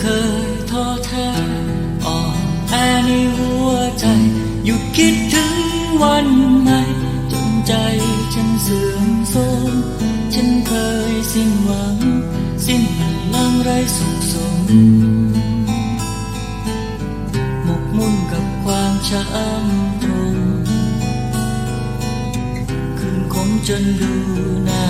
เคยท้อแท้อ่อนแอในหัวใจ อยู่คิดถึงวันไหนจนใจฉันเสื่อมโทรมฉันเคยสิ้นหวัง สิ้นพลังไรสุขสมหมกมุ่นกับความช้ำทรมคืนคมจนดูหน้า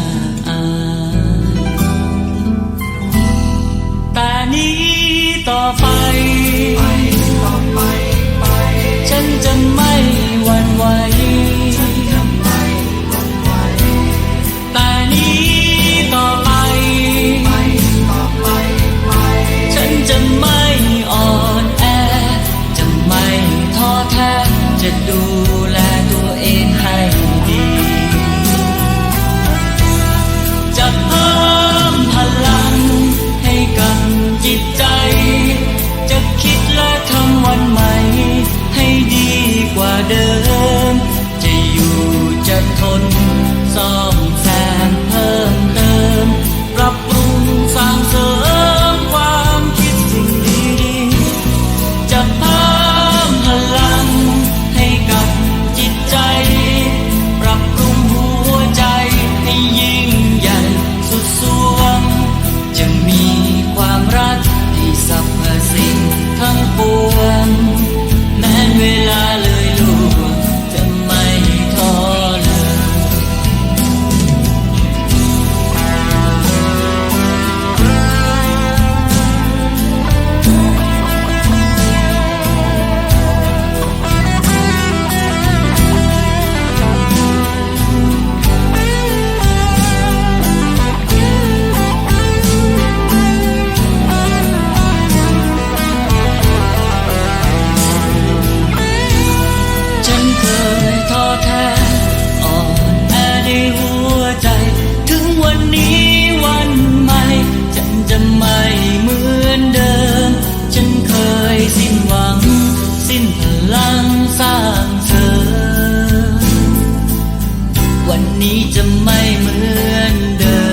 vel al นี้จะไม่เหมือนเดิม